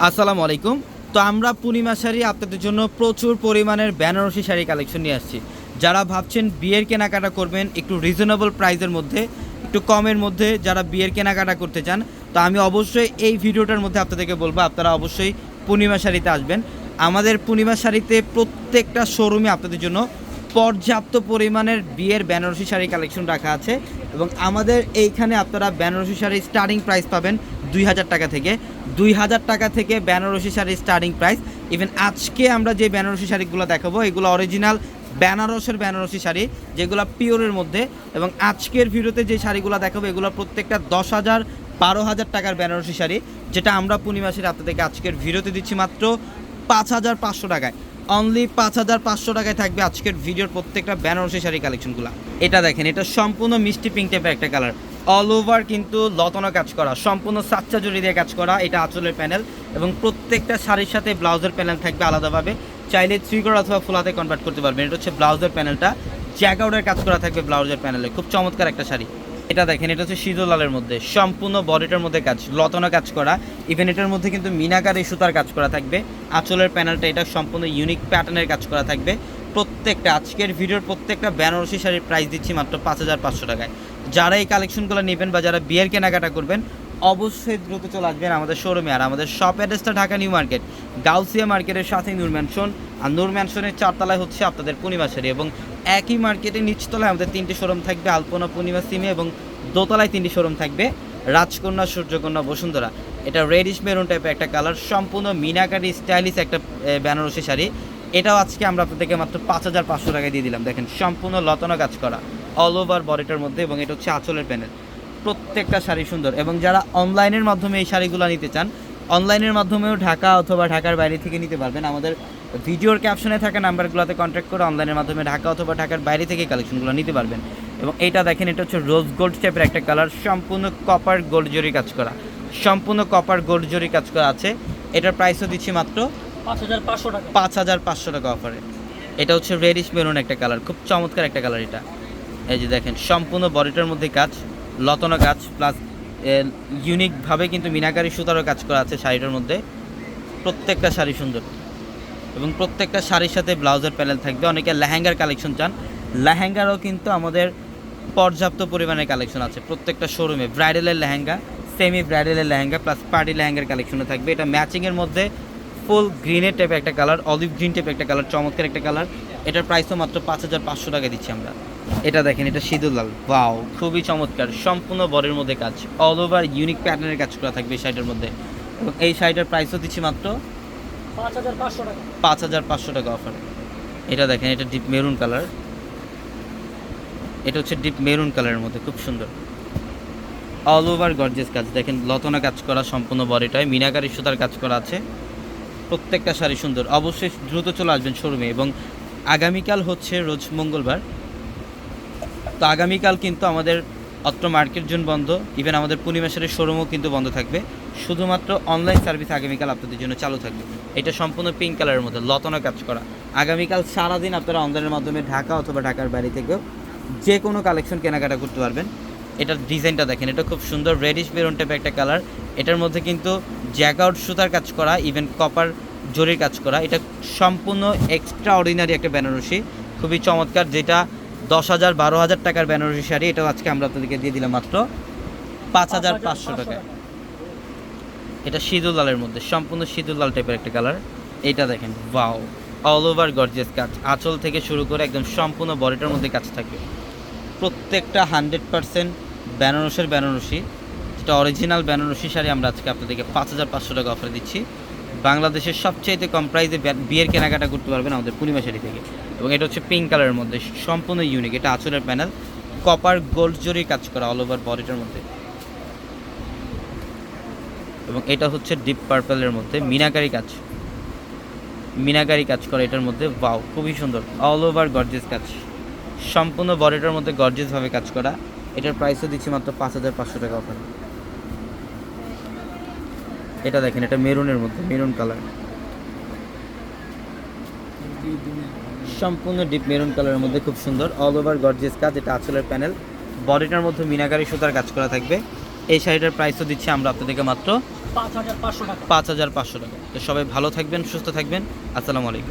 আসসালামু আলাইকুম। তো আমরা পূর্ণিমা শাড়ি আপনাদের জন্য প্রচুর পরিমাণের বেনারসি শাড়ি কালেকশন নিয়ে আসছি। যারা ভাবছেন বিয়ের কেনাকাটা করবেন, একটু রিজনেবল প্রাইসের মধ্যে, একটু কমের মধ্যে যারা বিয়ের কেনাকাটা করতে চান, তো আমি অবশ্যই এই ভিডিওটার মধ্যে আপনাদেরকে বলব, আপনারা অবশ্যই পূর্ণিমা শাড়িতে আসবেন। আমাদের পূর্ণিমা শাড়িতে প্রত্যেকটা শোরুমে আপনাদের জন্য পর্যাপ্ত পরিমাণের বিয়ের বেনারসি শাড়ি কালেকশন রাখা আছে এবং আমাদের এইখানে আপনারা বেনারসি শাড়ির স্টার্টিং প্রাইস পাবেন দুই হাজার টাকা থেকে। দুই হাজার টাকা থেকে বেনারসি শাড়ির স্টার্টিং প্রাইস ইভেন আজকে আমরা যে বেনারসি শাড়িগুলো দেখাবো, এগুলো অরিজিনাল বেনারসের বেনারসি শাড়ি, যেগুলো পিওরের মধ্যে। এবং আজকের ভিডিওতে যে শাড়িগুলো দেখাবো, এগুলো প্রত্যেকটা দশ হাজার, বারো হাজার টাকার বেনারসি শাড়ি, যেটা আমরা পূর্ণিমাসের আপনাদেরকে আজকের ভিডিওতে দিচ্ছি মাত্র পাঁচ হাজার পাঁচশো টাকায়। অনলি পাঁচ হাজার পাঁচশো টাকায় থাকবে আজকের ভিডিওর প্রত্যেকটা বেনারসি শাড়ি কালেকশনগুলো এটা দেখেন, এটা সম্পূর্ণ মিষ্টি পিঙ্ক টাইপের একটা কালার অল ওভার কিন্তু লতানো কাজ করা, সম্পূর্ণ সাচ্চা জড়ি দিয়ে কাজ করা এটা আঁচলের প্যানেল এবং প্রত্যেকটা শাড়ির সাথে ব্লাউজের প্যানেল থাকবে আলাদাভাবে। চাইলে থ্রি করা অথবা ফুলাতে কনভার্ট করতে পারবেন। এটা হচ্ছে ব্লাউজের প্যানেলটা জ্যাকআউটের কাজ করা থাকবে ব্লাউজের প্যানেলে খুব চমৎকার একটা শাড়ি। এটা দেখেন, এটা হচ্ছে লালের মধ্যে। সম্পূর্ণ বডিটার মধ্যে কাজ, লতানো কাজ করা। ইভেন এটার মধ্যে কিন্তু মিনাকারি সুতার কাজ করা থাকবে। আঁচলের প্যানেলটা এটা সম্পূর্ণ ইউনিক প্যাটার্নের কাজ করা থাকবে। প্রত্যেকটা, আজকের ভিডিওর প্রত্যেকটা বেনারসি শাড়ির প্রাইস দিচ্ছি মাত্র পাঁচ হাজার পাঁচশো টাকায়। যারা এই কালেকশনগুলো নেবেন বা যারা বিয়ের কেনাকাটা করবেন, অবশ্যই দ্রুত চলে আসবেন আমাদের শোরুমে আর আমাদের শপ অ্যাড্রেসটা ঢাকা নিউ মার্কেট গাউসিয়া মার্কেটের সাথে নূর ম্যানশন আর নূর ম্যানশনের চারতলায় হচ্ছে আপনাদের পূর্ণিমা শাড়ি এবং একই মার্কেটের নিচতলায় আমাদের তিনটি শোরুম থাকবে, আলপনা পূর্ণিমা সিমে এবং দোতলায় তিনটি শোরুম থাকবে, রাজকন্যা, সূর্যকন্যা, বসুন্ধরা। এটা রেডিশ মেরুন টাইপের একটা কালার সম্পূর্ণ মিনাকারি স্টাইলিশ একটা বেনারসি শাড়ি এটাও আজকে আমরা আপনাদেরকে মাত্র পাঁচ হাজার পাঁচশো টাকায় দিয়ে দিলাম। দেখেন, সম্পূর্ণ লতানো কাজ করা অল ওভার বডিটার মধ্যে এবং এটা হচ্ছে আঁচলের প্যানেল প্রত্যেকটা শাড়ি সুন্দর এবং যারা অনলাইনের মাধ্যমে এই শাড়িগুলো নিতে চান অনলাইনের মাধ্যমেও ঢাকা অথবা ঢাকার বাইরে থেকে নিতে পারবেন। আমাদের ভিডিওর ক্যাপশনে থাকা নাম্বারগুলোতে কন্ট্যাক্ট করে অনলাইনের মাধ্যমে ঢাকা অথবা ঢাকার বাইরে থেকে কালেকশনগুলো নিতে পারবেন। এবং এটা দেখেন, এটা হচ্ছে রোজ গোল্ড টাইপের একটা কালার সম্পূর্ণ কপার গোল্ড জরি কাজ করা। সম্পূর্ণ কপার গোল্ড জরি কাজ করা আছে। এটার প্রাইসও দিচ্ছি মাত্র পাঁচ হাজার পাঁচশো টাকা। অফারে এটা হচ্ছে রেডিশ মেরুন একটা কালার খুব চমৎকার একটা কালার এটা। এই যে দেখেন, সম্পূর্ণ বডিটার মধ্যে কাজ, লতনা কাজ প্লাস ইউনিকভাবে কিন্তু মিনাকারি সুতারও কাজ করা আছে শাড়িটার মধ্যে। প্রত্যেকটা শাড়ি সুন্দর। এবং প্রত্যেকটা শাড়ির সাথে ব্লাউজের প্যানেল থাকবে। অনেকে লেহেঙ্গার কালেকশন চান। লেহেঙ্গারও কিন্তু আমাদের পর্যাপ্ত পরিমাণে কালেকশন আছে প্রত্যেকটা শোরুমে ব্রাইডালের লেহেঙ্গা সেমি ব্রাইডালের লেহেঙ্গা প্লাস পার্টি লেহেঙ্গার কালেকশনও থাকবে। এটা ম্যাচিংয়ের মধ্যে ফুল গ্রিনের টাইপের একটা কালার অলিভ গ্রিন টাইপের একটা কালার চমৎকার একটা কালার এটার প্রাইসও মাত্র পাঁচ হাজার পাঁচশো টাকা দিচ্ছি আমরা। এটা দেখেন এটা সিঁদুর লাল। ওয়াও খুবই চমৎকার। সম্পূর্ণ বরের মধ্যে কাজ। অল ওভার ইউনিক প্যাটার্নের কাজ করা থাকবে এই শাড়িটার মধ্যে। এবং এই শাড়িটার প্রাইসও দিচ্ছি মাত্র পাঁচ হাজার পাঁচশো টাকা। পাঁচ হাজার পাঁচশো টাকা অফারে এটা দেখেন এটা ডিপ মেরুন কালার এটা হচ্ছে ডিপ মেরুন কালারের মধ্যে খুব সুন্দর। অল ওভার গর্জেস কাজ। দেখেন লতনা কাজ করা সম্পূর্ণ বডিটায় মিনাকারি সুতার কাজ করা আছে। প্রত্যেকটা শাড়ি সুন্দর। অবশ্যই দ্রুত চলে আসবেন শোরুমে এবং আগামীকাল হচ্ছে রোজ মঙ্গলবার। তো আগামীকাল কিন্তু আমাদের অত্র মার্কেট জোন বন্ধ। ইভেন আমাদের পূর্ণিমাসের শোরুমও কিন্তু বন্ধ থাকবে। শুধুমাত্র অনলাইন সার্ভিস আগামীকাল আপনাদের জন্য চালু থাকবে। এটা সম্পূর্ণ পিঙ্ক কালারের মধ্যে, লতানো কাজ করা। আগামীকাল সারাদিন আপনারা অনলাইনের মাধ্যমে ঢাকা অথবা ঢাকার বাইরে থেকেও যে কোনো কালেকশন কেনাকাটা করতে পারবেন। এটার ডিজাইনটা দেখেন, এটা খুব সুন্দর রেডিশ বেরন টাইপের একটা কালার এটার মধ্যে কিন্তু জ্যাকআউট সুতার কাজ করা ইভেন কপার জরির কাজ করা। এটা সম্পূর্ণ এক্সট্রা অর্ডিনারি একটা বেনারসি খুবই চমৎকার যেটা দশ হাজার বারো হাজার টাকার বেনারসি শাড়ি এটাও আজকে আমরা আপনাদেরকে দিয়ে দিলাম মাত্র পাঁচ হাজার পাঁচশো টাকায়। এটা সিঁদুর লালের মধ্যে সম্পূর্ণ সিঁদুর লাল টাইপের একটা কালার এটা দেখেন ওয়াও অল ওভার গর্জিয়াস কাজ। আঁচল থেকে শুরু করে একদম সম্পূর্ণ বডিটার মধ্যে কাজ থাকবে প্রত্যেকটা হান্ড্রেড পার্সেন্ট বেনারসের বেনারসি। যেটা অরিজিনাল বেনারসি শাড়ি আমরা আজকে আপনাদেরকে পাঁচ হাজার পাঁচশো টাকা অফার দিচ্ছি। বাংলাদেশের সবচাইতে কম প্রাইসে বিয়ের কেনাকাটা করতে পারবেন আমাদের পূর্ণিমা শাড়ি থেকে। এবং এটা হচ্ছে পিঙ্ক কালারের মধ্যে, সম্পূর্ণ ইউনিক এটা আঁচলের প্যানেল কপার গোল্ড জরি কাজ করা অল ওভার বডিটার মধ্যে। এবং এটা হচ্ছে ডিপ পার্পলের মধ্যে, মিনাকারি কাজ। মিনাকারি কাজ করা এটার মধ্যে ওয়াও খুবই সুন্দর অল ওভার গর্জেস কাজ। সম্পূর্ণ বডিটার মধ্যে গর্জেসভাবে কাজ করা, এটার প্রাইসও দিচ্ছি মাত্র পাঁচ হাজার পাঁচশো টাকা অফার এটা দেখেন এটা মেরুনের মধ্যে মেরুন কালার। সম্পূর্ণ ডিপ মেরুন কালারের মধ্যে খুব সুন্দর অল ওভার গর্জিয়াস কাজ এটা আঁচলের প্যানেল। বডিটার মধ্যে মিনাকারি সুতার কাজ করা থাকবে। এই শাড়িটার প্রাইসও দিচ্ছি আমরা আপনাদেরকে মাত্র পাঁচ হাজার পাঁচশো টাকা। পাঁচ হাজার পাঁচশো টাকা। তো সবাই ভালো থাকবেন সুস্থ থাকবেন। আসসালামু আলাইকুম।